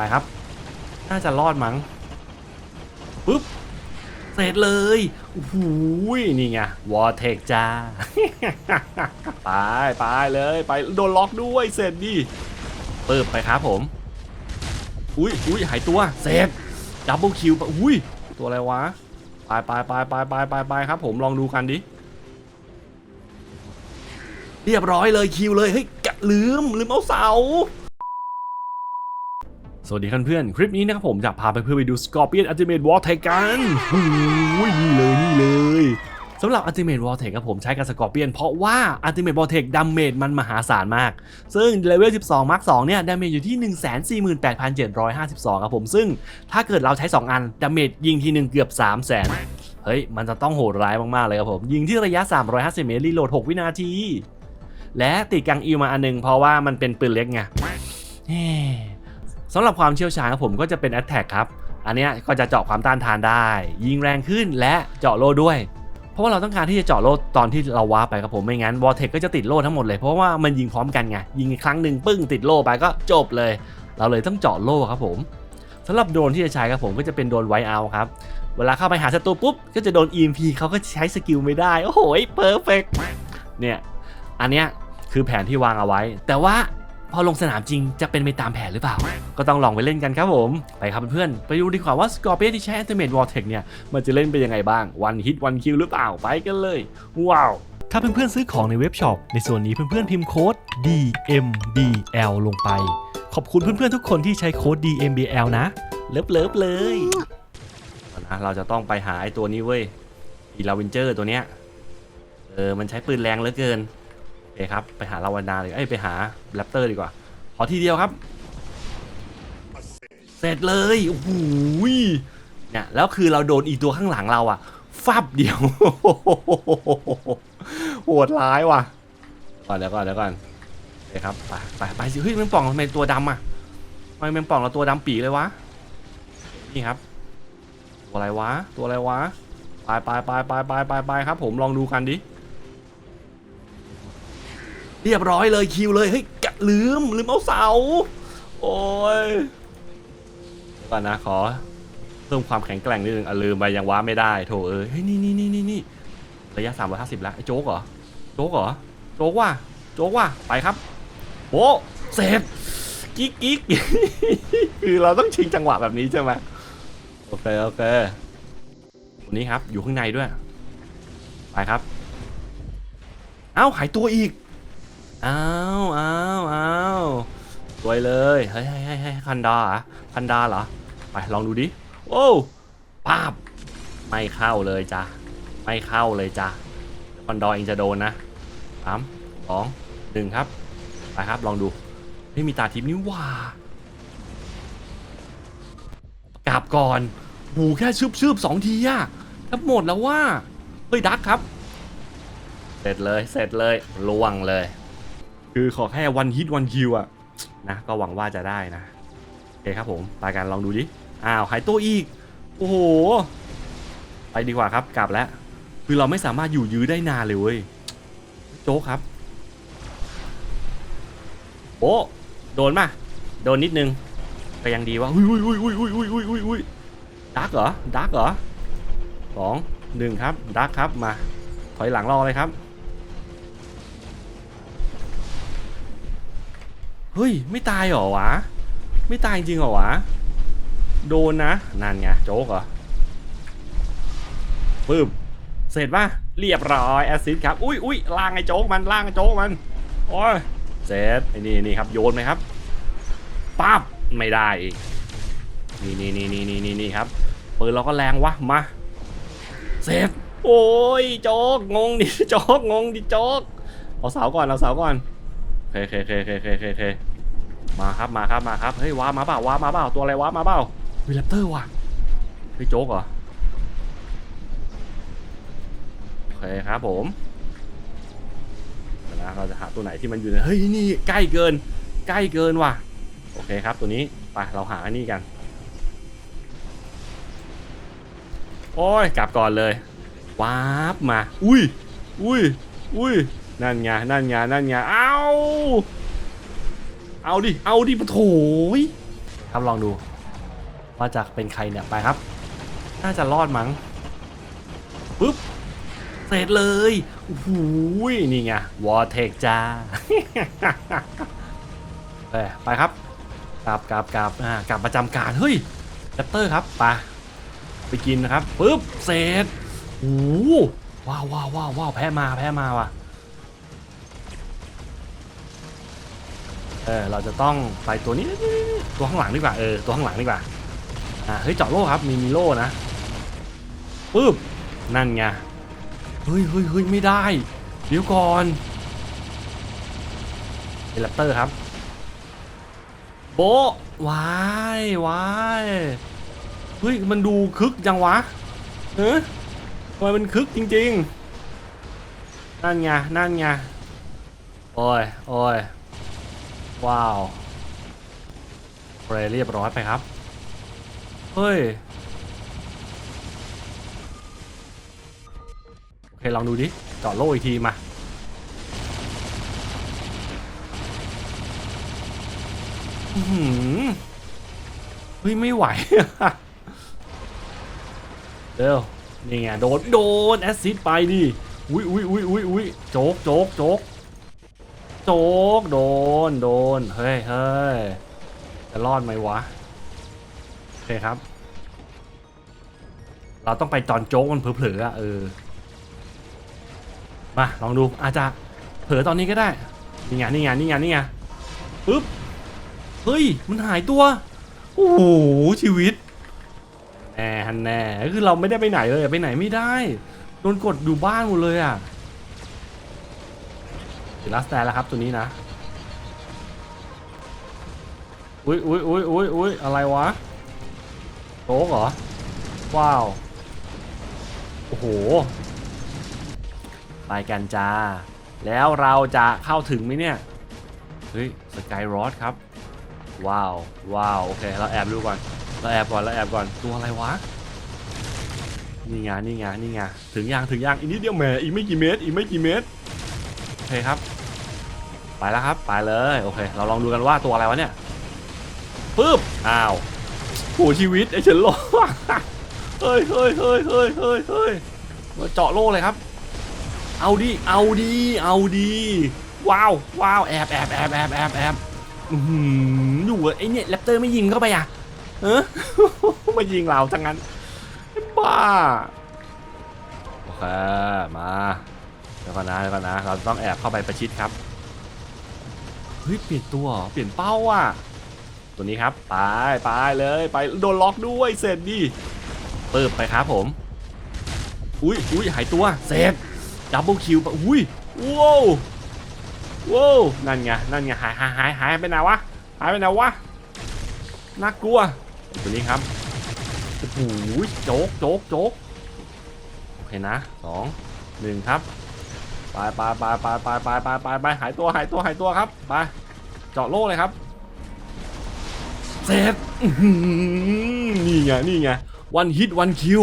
ไปครับ น่าจะรอดมั้งปุ๊บ เสร็จเลยโอ้โหนี่ไง วอเทคจ้า ไปไปเลย ไปโดนล็อกด้วย เสร็จดิเปิบไปครับผม อุ้ยอุ้ยหายตัว เสร็จ ดับเบิลคิวไปอุ้ย ตัวอะไรวะ ไปไปไปไปไปไปไปครับผม ลองดูกันดิ เรียบร้อยเลยคิวเลย เฮ้ยกะลืมลืมเอาเสา สวัสดีเพื่อนๆ คลิปนี้นะครับผมจะพาไปเพื่อไปดู Scorpion Ultimate Vortex กันโอ้ยนี่เลยนี่เลยสำหรับ Ultimate Vortex ครับผมใช้กับ Scorpion เพราะว่า Ultimate Vortex ดาเมจมันมหาศาลมาก ซึ่งเลเวล 12 Mark 2เนี่ยดาเมจอยู่ที่ 148,752 ครับผม ซึ่งถ้าเกิดเราใช้ 2 อันดาเมจยิงทีหนึ่งเกือบ 3 0 0 0 0 0เฮ้ย มันจะต้องโหดร้ายมาก ๆ เลยครับผม ยิงที่ระยะ 350 เมตรรีโหลด 6 วินาที และติดกังอิวมาอันหนึงเพราะว่ามันเป็นปืนเล็กไง สำหรับความเชี่ยวชาญของผมก็จะเป็น a t t a c k ครับ อันนี้ก็จะเจาะความต้านทานได้ ยิงแรงขึ้นและเจาะโลด้วย เพราะว่าเราต้องการที่จะเจาะโลตอนที่เราว้าไปครับผมไม่งั้นวอ r เทคก็จะติดโลทั้งหมดเลยเพราะว่ามันยิงพร้อมกันไงยิงอีกครั้งหนึ่งปึ้งติดโลไปก็จบเลย เราเลยต้องเจาะโลครับผมสำหรับโดรนที่จะใช้ครับผมก็จะเป็นโดรนไวเอาครับเวลาเข้าไปหาศัตรูปุ๊บก็จะโดน EMP เขาก็ใช้สกิลไม่ได้ โอ้โหเพอร์เฟกเนี่ยอันเนี้ยคือแผนที่วางเอาไว้ แต่ว่า พอลงสนามจริงจะเป็นไปตามแผนหรือเปล่า ก็ต้องลองไปเล่นกันครับผม ไปครับเพื่อนๆไปดูดีกว่าว่า Scorpion ที่ใช้ Ultimate Vortex เนี่ย มันจะเล่นเป็นยังไงบ้างวันฮิตวันคิวหรือเปล่าไปกันเลย ว้าวถ้าเพื่อนๆซื้อของในเว็บช็อป ในส่วนนี้เพื่อนๆพิมพ์โค้ด DMBL ลงไป ขอบคุณเพื่อนๆทุกคนที่ใช้โค้ด DMBL นะ เลิฟเลิฟๆเลยนะเราจะต้องไปหาไอ้ตัวนี้เว้ยอีลาวินเจอร์ตัวเนี้ย เออ มันใช้ปืนแรงเหลือเกินโอเคครับ ไปหาลาวานาเลยเอ้ไปหาแรปเตอร์ดีกว่า ขอทีเดียวครับ เสร็จเลยโอ้โหเนี่ยแล้วคือเราโดนอีตัวข้างหลังเราอะฟับเดียวโหดร้ายว่ะก่อนเดี๋ยวก่อนเดี๋ยวก่อนโอเคครับไปไปไปสิเฮ้ยแมงป่องทำไมตัวดำอะทำไมแมงป่องเราตัวดำปีเลยวะนี่ครับ ตัวอะไรวะตัวอะไรวะไปไปไปไปไปไปไปครับ ผมลองดูกันดิ เรียบร้อยเลยคิวเลยเฮ้ยกะลืมลืมเอาเสา โอ้ยก่อนนะขอเพิ่มความแข็งแกร่งนิดนึงอะลืมไปยังว้าไม่ได้โถเอ้ยเฮ้ยนี่นี่นี่นี่นี่ระยะ 350 แล้วไอ้โจ๊กเหรอโจ๊กเหรอโจ๊กว่ะโจ๊กว่ะไปครับโอ้เสร็จกิ๊กกิ๊กคือเราต้องชิงจังหวะแบบนี้ใช่ไหมโอเคโอเคตัวนี้ครับอยู่ข้างในด้วยไปครับ เอ้าหายตัวอีก อ้าวอ้าวอ้าวสวยเลยเฮ้ยเฮ้ยเฮ้ยคันดาเหรอคันดาเหรอไปลองดูดิโอ้ป้าบไม่เข้าเลยจ้ะไม่เข้าเลยจ้ะคันดอเองจะโดนนะสามสองหนึ่งครับไปครับลองดูไม่มีตาทิพย์นี่ว่ากลับก่อนหูแค่ชืบชืบสองทีอะถ้าหมดแล้วว่าเฮ้ยดักครับ เสร็จเลยเสร็จเลยล่วงเลย คือขอแค่วันฮิตวันคิวอะนะก็หวังว่าจะได้นะโอเคครับผมไปกันลองดูดิอ้าวหายตัวอีก โอ้โห ไปดีกว่าครับกลับแล้ว คือเราไม่สามารถอยู่ยื้อได้นานเลยเว้ยโจ๊กครับโอ้โดนป่ะโดนนิดนึงก็ยังดีว่าอุ้ยอุ้ยอุ้ยอุ้ยอุ้ยอุ้ยอุ้ยอุ้ยอุ้ยดักเหรอดักเหรอสองหนึ่งครับดักครับมาถอยหลังรอเลยครับ เฮ้ย ไม่ตายเหรอวะ ไม่ตายจริงเหรอวะ โดนนะนั่นไงโจ๊กเหรอปึ๊บเสร็จป่ะเรียบร้อยแอซิดครับ อุ้ยอุ้ยล่างไอ้โจ๊กมันล่างไอ้โจ๊กมันโอ้ยเสร็จไอ้นี่นี่ครับโยนไหมครับปั๊บไม่ได้อีกนี่นี่นี่นี่นี่นี่นี่ครับปืนเราก็แรงวะมาเสร็จโอ้ยโจ๊กงงดิโจ๊กงงดิโจ๊กเอาเสาก่อนเอาเสาก่อน เคเคเคเคเคเคเคมาครับมาครับมาครับเฮ้ยว้ามาเปล่าว้ามาเปล่าตัวอะไรว้ามาเปล่าวิลเลปเตอร์ว่ะเฮ้ยโจ๊กเหรอโอเคครับผมเดี๋ยวนะเราจะหาตัวไหนที่มันอยู่ในเฮ้ยนี่ใกล้เกิน ใกล้เกินว่ะโอเคครับตัวนี้ไปเราหาอันนี้กัน โอ้ยกลับก่อนเลยว้าบมา อุ้ยอุ้ยอุ้ย นั่นไงนั่นไงนั่นไงเอาเอาดิ เอาดิปะโถยครับลองดูว่าจะเป็นใครเนี่ยไปครับ น่าจะรอดมั้งปุ๊บเสร็จเลยโอ้โหนี่ไงวอเทคจ้าเอ้ยไปครับกลับกลับกลับอ่ากลับประจำการเฮ้ยแรปเตอร์ครับไปไปกินนะครับปุ๊บเสร็จโอ้โหว้าวว้าวว้าวว้าวแพ้มาแพ้มาว่ะ เออเราจะต้องไปตัวนี้ตัวข้างหลังดีกว่าเออตัวข้างหลังดีกว่าอ่าเฮ้ยเจาะโล่ครับมีมีโล่นะปุ๊บนั่นไงเฮ้ยเฮ้ยเฮ้ยไม่ได้ เดี๋ยวก่อนเอแรปเตอร์ครับโบวายวายเฮ้ยมันดูคึกจังวะเฮ้ยทำไมมันคึกจริง ๆ นั่นไงนั่นไงโอ้ยโอ้ย ว้าวเปรย์เรียบร้อยไปครับ เฮ้ย โอเค ลองดูดิจอดโล่อีกทีมาหือเฮ้ย ไม่ไหว เร็วนี่ไง โดน โดน แอซซิดไปดิ อุ้ยอุ้ยอุ้ยอุ้ยอุ้ยโจกโจกโจก โจกโดนโดนเฮ้ยเฮ้ยจะรอดไหมวะโอเคครับ เราต้องไปตอนโจ๊กมันเผลอๆอะเออมาลองดูอาจจะเผลอตอนนี้ก็ได้นี่ไงนี่ไงนี่ไงนี่ไงปึ๊บเฮ้ยมันหายตัวโอ้โหชีวิตแน่ฮันแน่คือเราไม่ได้ไปไหนเลยไปไหนไม่ได้โดนกดอยู่บ้านหมดเลยอะ ถึงลัสแตนแล้วครับตัวนี้นะ อุ้ยอุ้ยอุ้ยอุ้ยอุ้ยอะไรวะโต๊กเหรอ ว้าว โอ้โห ไปกันจ้า แล้วเราจะเข้าถึงไหมเนี่ย เฮ้ย สกายรอดครับ ว้าว ว้าว โอเค เราแอบดูก่อน เราแอบก่อน เราแอบก่อน ตัวอะไรวะนี่ไงนี่ไงนี่ไงถึงยังถึงยังอีกนิดเดียวแหมอีกไม่กี่เมตรอีกไม่กี่เมตร เคครับ ไปแล้วครับ ไปเลย โอเค เราลองดูกันว่าตัวอะไรวะเนี่ยปึ๊บ อ้าวโหชีวิตไอ้เฉินโลเฮ้ยเฮ้ยเฮ้ยเฮ้ยเฮ้ยเฮ้ยมาเจาะโล่เลยครับ เอาดิเอาดิเอาดิว้าว ว้าว แอบแอบแอบแอบแอบแอบอยู่ไอ้เนี่ยแรปเตอร์ไม่ยิงเข้าไปอะเออมายิงเราทั้งนั้นไอ้บ้า โอเค มา ดี๋ยวก่อนนะเดี๋ยวก่อนนะเราต้องแอบเข้าไปประชิดครับเฮ้ยเปลี่ยนตัวเหรอเปลี่ยนเป้าอะตัวนี้ครับไปไปเลยไปโดนล็อกด้วยเสร็จดิเปิดไปครับผมอุ้ยอุ้ยหายตัวเสร็จดับเบิลคิวไปอุ้ยว้าวว้าวนั่นไงนั่นไงหายหายหายหายไปไหนวะหายไปไหนวะน่ากลัวตัวนี้ครับโอ้โหโจ๊กโจ๊กโจ๊กโอเคนะสองหนึ่งครับ ไปไปไปไปไปไปไปไปไปหายตัวหายตัวหายตัวครับไปเจาะโล่เลยครับเสร็จนี่ไงนี่ไงวันฮิตวันคิว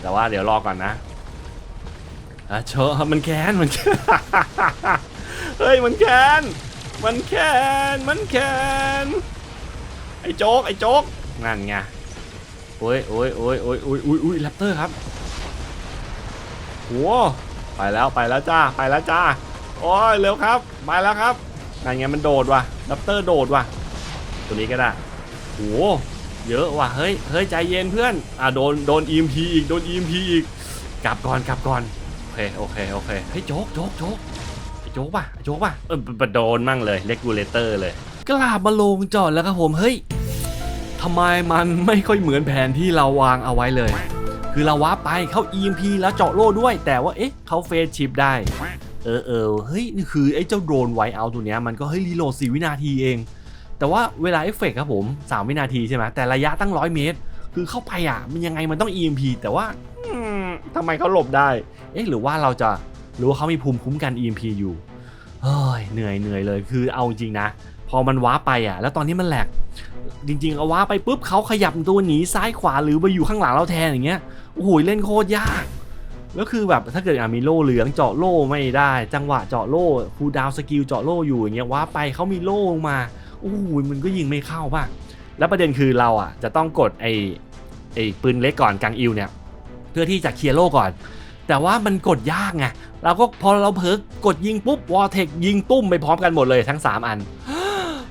แต่ว่าเดี๋ยวรอก่อนนะอะเชอะมันแค้นมันแค้นเฮ้ยมันแค้นมันแค้นมันแค้นไอ้โจ๊กไอ้โจ๊กนั่นไงโอ้ยโอ้ยโอ้ยโอ้ยโอ้ยโอ้ยโอ้ยแรปเตอร์ครับโห ไปแล้วไปแล้วจ้าไปแล้วจ้าโอ้ยเร็วครับไปแล้วครับนั่นไงมันโดดว่ะแรปเตอร์โดดว่ะ ตัวนี้ก็ได้โหเยอะว่ะเฮ้ยเฮ้ยใจเย็นเพื่อนอะโดนโดน EMP อีกโดน EMP อีกกลับก่อนกลับก่อนโอเคโอเคโอเคเฮ้ยโจ๊กโจ๊กโจ๊กโจ๊กป่ะโจ๊กป่ะเออปโดนมั่งเลยเลกูเลเตอร์เลยกลาบมาลงจอดแล้วครับผมเฮ้ยทำไมมันไม่ค่อยเหมือนแผนที่เราวางเอาไว้เลย คือเราว้าไปเข้า EMP แล้วเจาะโล่ด้วย แต่ว่าเอ๊ะเขาเฟสชิปได้ เออเออเฮ้ยนี่คือไอ้เจ้าโดรนไวเอาตัวเนี้ยมันก็เฮ้ยรีโหลด4วินาทีเอง แต่ว่าเวลาเอฟเฟกครับผม 3 วินาทีใช่ไหมแต่ระยะตั้ง100เมตร คือเข้าไปอะ มันยังไงมันต้อง EMP แต่ว่าอืมทำไมเขาหลบได้ เอ๊ะหรือว่าเราจะหรือว่าเขามีภูมิคุ้มกัน EMP อยู่เฮ้ยเหนื่อยเหนื่อยเลยคือเอาจริงนะ พอมันว้าไปอะ แล้วตอนนี้มันแหลก จริงๆเอาว้าไปปุ๊บเขาขยับตัวหนีซ้ายขวาหรือไปอยู่ข้างหลังเราแทนอย่างเงี้ยโอ้โหเล่นโคตรยากแล้วคือแบบถ้าเกิดอะมีโล่เหลืองเจาะโล่ไม่ได้ จังหวะเจาะโล่คูดาวสกิลเจาะโล่อยู่อย่างเงี้ยว้าไปเขามีโล่ลงมาโอ้โหมันก็ยิงไม่เข้าป่ะแล้วประเด็นคือเราอะ จะต้องกดไอ้ไอ้ปืนเล็กก่อนกลางอิวเนี่ยเพื่อที่จะเคลียร์โลกก่อน แต่ว่ามันกดยากไงเราก็พอเราเพิกกดยิงปุ๊บวอเทคยิงตุ้มไปพร้อมกันหมดเลยทั้ง 3 อัน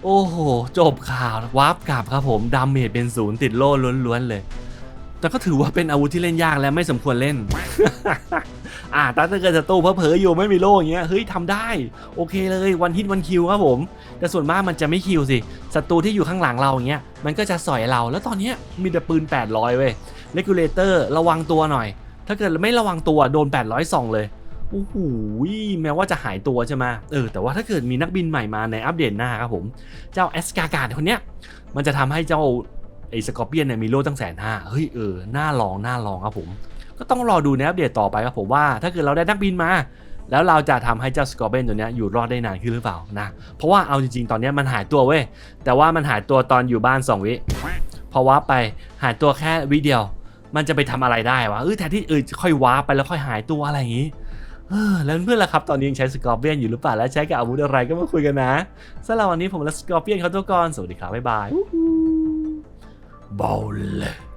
โอ้โห จบข่าววาร์ปกลับครับผมดาเมจเป็นศูนย์ติดโล่ล้วนๆเลย แต่ก็ถือว่าเป็นอาวุธที่เล่นยากและไม่สมควรเล่น อ่าต่ถ้าเกิดศัตรูเผลอๆอยู่ไม่มีโล่อย่างเงี้ยเฮ้ยทำได้ โอเคเลยวันฮิตวันคิวครับผม แต่ส่วนมากมันจะไม่คิวสิศัตรูที่อยู่ข้างหลังเราอย่างเงี้ยมันก็จะสอยเราแล้วตอนเนี้ยมีแต่ปืน 800 เว้ยเลกูเลเตอร์ระวังตัวหน่อย ถ้าเกิดไม่ระวังตัวโดน 800ส่องเลย โอ้โหแม้ว่าจะหายตัวใช่ไหมเออแต่ว่าถ้าเกิดมีนักบินใหม่มาในอัปเดตหน้าครับผม เจ้าแอสกาการ์ดคนเนี้ยมันจะทำให้เจ้าไอ้สกอร์เปียนเนี่ยมีโล่ตั้งแสนห้าเฮ้ยเออน่าลองน่าลองครับผม ก็ต้องรอดูในอัปเดตต่อไปครับผมว่า ถ้าเกิดเราได้นักบินมา แล้วเราจะทำให้เจ้าสกอร์เบนตัวเนี้ยอยู่รอดได้นานขึ้นหรือเปล่านะเพราะว่าเอาจริงๆ ตอนเนี้ยมันหายตัวเว้ยแต่ว่ามันหายตัวตอนอยู่บ้าน 2 วิพอวาร์ปไปหายตัวแค่วิเดียว มันจะไปทำอะไรได้วะเออแทนที่เออค่อยวาร์ปไปแล้วค่อยหายตัวอะไรอย่างงี้ แล้วเพื่อนล่ะครับ ตอนนี้ยังใช้สกอร์เปียนอยู่หรือเปล่า และใช้กับอาวุธอะไรก็มาคุยกันนะสำหรับวันนี้ผมและสกอร์เปียนเขาตัวก่อน สวัสดีครับ บ๊ายบายบอลเลย